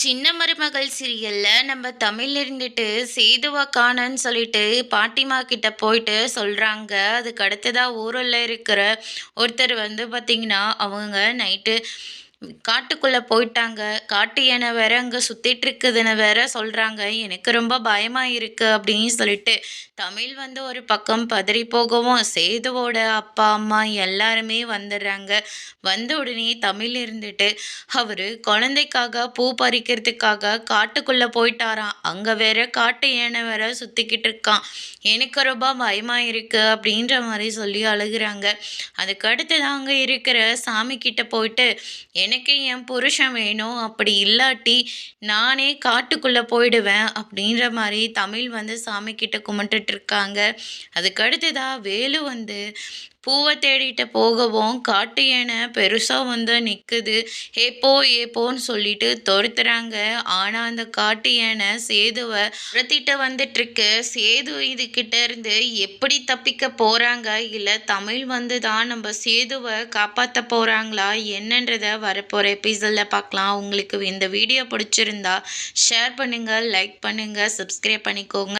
சின்ன மருமகள் சீரியல்ல நம்ம தமிழ் இருந்துட்டு சேதுவா காணன்னு சொல்லிட்டு பாட்டிமா கிட்ட போயிட்டு சொல்கிறாங்க அதுக்கு அடுத்ததாக ஊரில் இருக்கிற ஒருத்தர் வந்து பார்த்திங்கன்னா அவங்க நைட்டு காட்டுக்குள்ளே போயிட்டாங்க. காட்டு யானை வேற அங்கே சுற்றிட்டு இருக்குதுன்னு வேற சொல்கிறாங்க எனக்கு ரொம்ப பயமாக இருக்கு அப்படின்னு சொல்லிட்டு தமிழ் வந்து ஒரு பக்கம் பதறி போகவும் சேதுவோட அப்பா அம்மா எல்லாருமே வந்துடுறாங்க. வந்த உடனே தமிழ் இருந்துட்டு அவர் குழந்தைக்காக பூ பறிக்கிறதுக்காக காட்டுக்குள்ளே போயிட்டாராம். அங்கே வேற காட்டு யானை வேற சுற்றிக்கிட்டு இருக்கான் எனக்கு ரொம்ப பயமாக இருக்குது அப்படின்ற மாதிரி சொல்லி அழுகுறாங்க. அதுக்கு அடுத்ததான் அங்கே இருக்கிற சாமி கிட்ட போயிட்டு எனக்கு என் புருஷன் வேணும். அப்படி இல்லாட்டி நானே காட்டுக்குள்ளே போயிடுவேன் அப்படின்ற மாதிரி தமிழ் வந்து சாமி கிட்ட கும்பிட்டுட்டு இருக்காங்க. அதுக்கு வேலு வந்து பூவை தேடிட்டு போகவும் காட்டு யானை பெருசாக வந்து நிற்குது ஏப்போ ஏப்போன்னு சொல்லிட்டு துரத்துறாங்க. ஆனால் அந்த காட்டு யானை சேதுவை துரத்திட்டு வந்துட்டுருக்கு. சேது இதுகிட்ட இருந்து எப்படி தப்பிக்க போகிறாங்க இல்லை தமிழ் வந்து தான் நம்ம சேதுவை காப்பாற்ற போகிறாங்களா என்னன்றதை வரப்போகிற எபிசோடில் பார்க்கலாம் உங்களுக்கு இந்த வீடியோ பிடிச்சிருந்தா ஷேர் பண்ணுங்கள் லைக் பண்ணுங்கள் சப்ஸ்கிரைப் பண்ணிக்கோங்க.